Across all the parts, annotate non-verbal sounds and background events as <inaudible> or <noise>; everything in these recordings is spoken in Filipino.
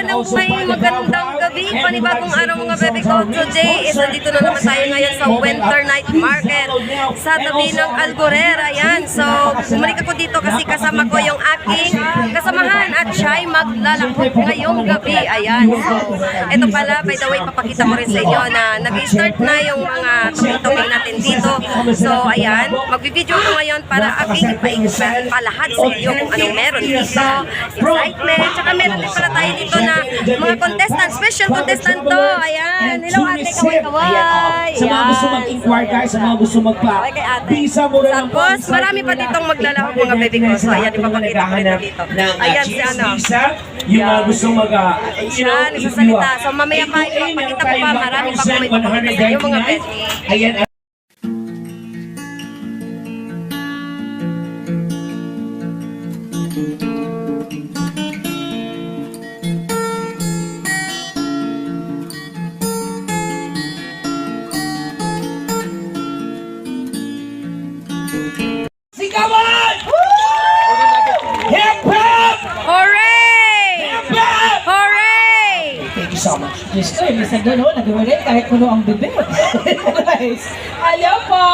magandang may magandang gabi, panibagong araw mga bebe ko. Today is nandito na naman tayo ngayon sa Winter Night Market sa tabi ng Algorera. Ayan, so bumalik ako dito kasi kasama ko yung aking kasamahan at siya'y maglalakot ngayong gabi. Ayan, so ito pala, by the way, papakita ko rin sa inyo na nag-start na yung mga tumitong natin dito. So ayan, magbibideo ko ngayon para aking ipalahad sa inyo kung anong meron dito, excitement, tsaka meron din pala tayo dito na mga contestant, special contestant to. Ayan, hello ate, kaway-kaway. Sa mga gusto mag-inquire guys, sa mga gusto magpa Kaway kay ate. visa mo rin ang Tapos, marami pa ditong maglalahok mga baby ko. So, ayan, ipapakita ko rin dito. Ayan si ano. Yung mga gusto mag, uh, you know, if you nagsasalita. are- So, mamaya pa, ipapakita ko pa, marami pa sa inyo, mga 199. baby. Ayan, Diyos ko, ibig sabihin, no, nag-ulit kahit puno ang bibig. <laughs> Guys, hello po!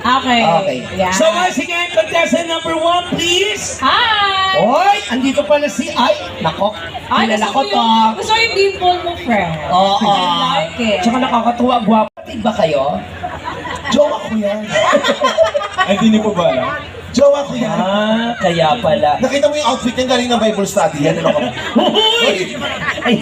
Okay. Okay. Yeah. So once again, contestant number one, please. Hi! Oy, andito pala si Ay. Nako, Ay, kilala gusto ko ko to. yung, gusto ko yung dimple mo, friend. Oo. I like it. Tsaka nakakatuwa, gwapo. Patid ba kayo? Jowa ko yan. <laughs> Ay, hindi po ba alam? Jowa ko yan. Ah, kaya pala. Nakita mo yung outfit niya galing ng Bible study. Yan, ano ka? Hoy! Ay.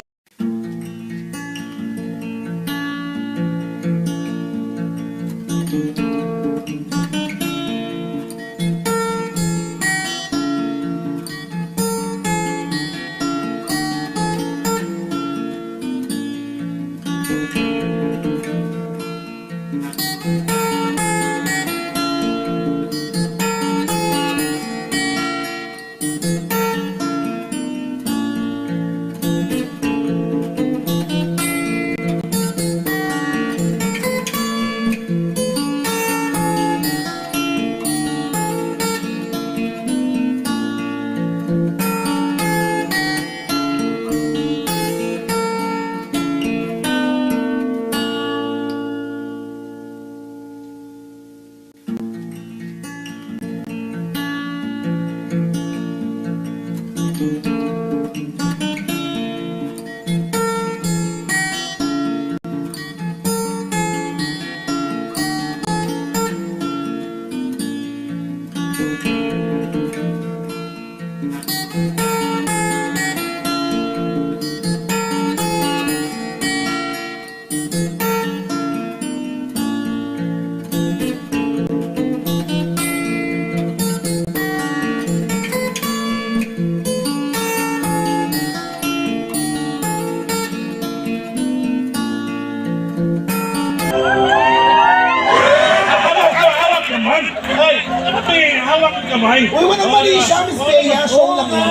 Hawak ang kamay! Uy, walang mali siya, Miss Bea. Show lang yan.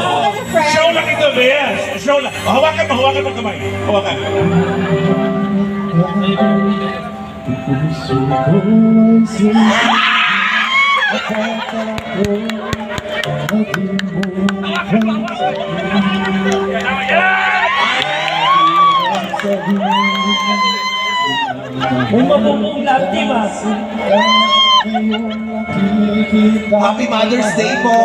Show lang ito, Bea! Show lang! Oh, hawakan mo, hawakan mo kamay. Hawakan. <laughs> Kung Bumabubong lahat, di ba? Happy Mother's Day po!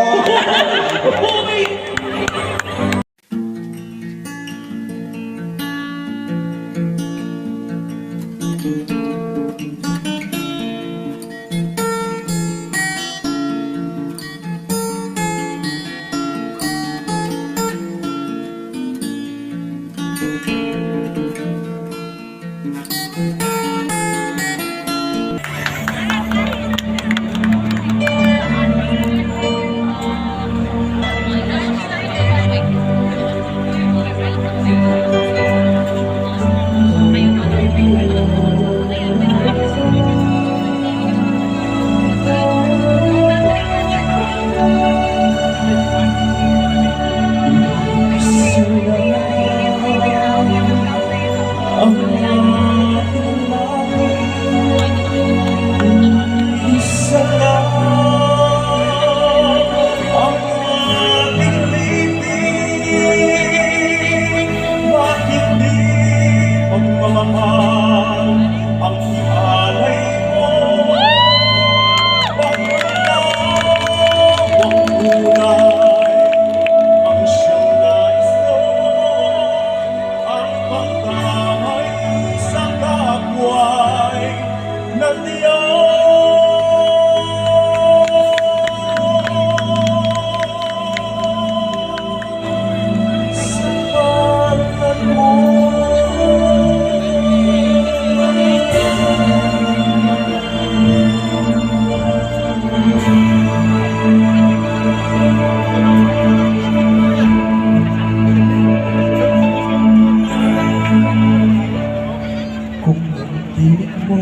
Pinig mo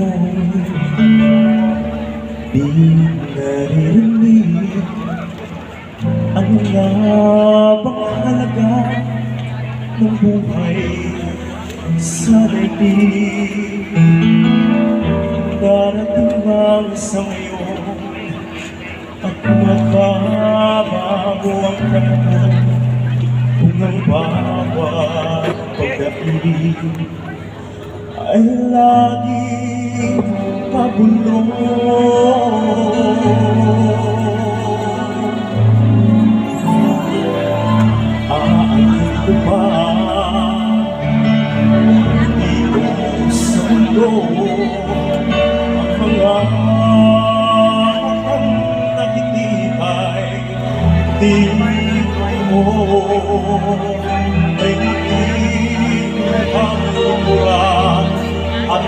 Di naririnig Ang labang halaga Ng buhay sa daigdig Darating lang sa ngayon At makabago ay laging pabulong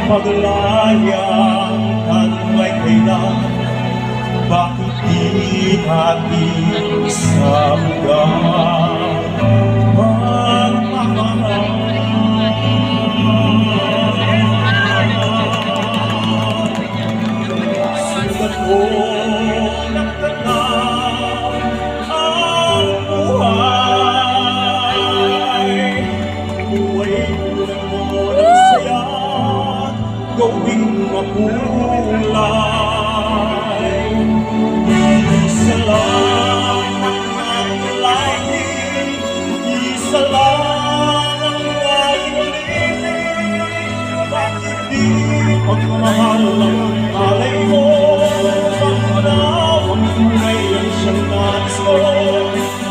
at paglayang kanlay kailan bakit di natin sa buwan ko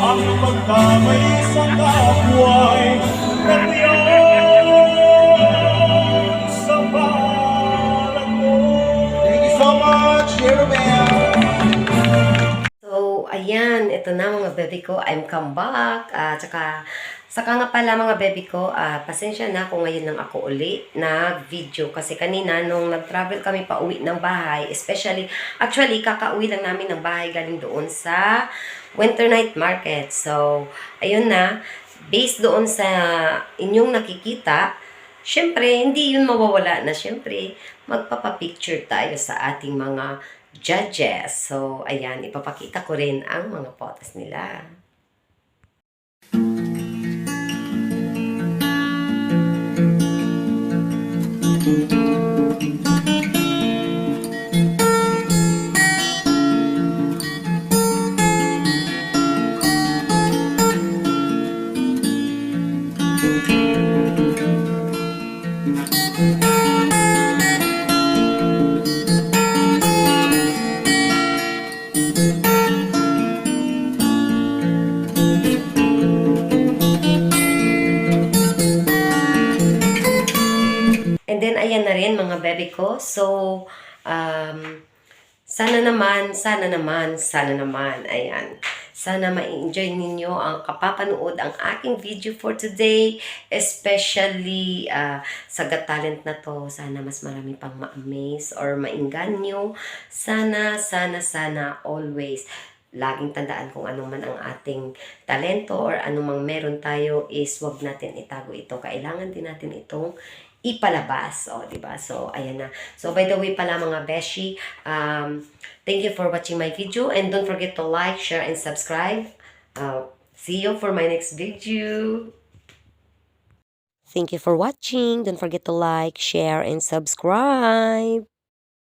Ang pagkamay sa kapwa'y mo Thank you so much, Jeromel. So, ayan, ito na mga baby ko. I'm come back. Ah, tsaka, saka nga pala mga baby ko, ah, pasensya na kung ngayon lang ako uli nag-video. Kasi kanina, nung nag-travel kami pa uwi ng bahay, especially, actually, kakauwi lang namin ng bahay galing doon sa Winter Night Market. So, ayun na, based doon sa inyong nakikita, Siyempre, hindi yun mawawala na siyempre, magpapapicture tayo sa ating mga judges. So, ayan, ipapakita ko rin ang mga photos nila. And then, ayan na rin mga bebe ko. So, um, sana naman, sana naman, sana naman, ayan. Sana ma-enjoy ninyo ang kapapanood ang aking video for today. Especially uh, sa Got Talent na to. Sana mas marami pang ma-amaze or mainganyo. Sana, sana, sana, always laging tandaan kung ano man ang ating talento or anumang meron tayo is wag natin itago ito. Kailangan din natin itong ipalabas. O, di ba? So, ayan na. So, by the way pala mga beshi, um, thank you for watching my video and don't forget to like, share, and subscribe. Uh, see you for my next video. Thank you for watching. Don't forget to like, share, and subscribe.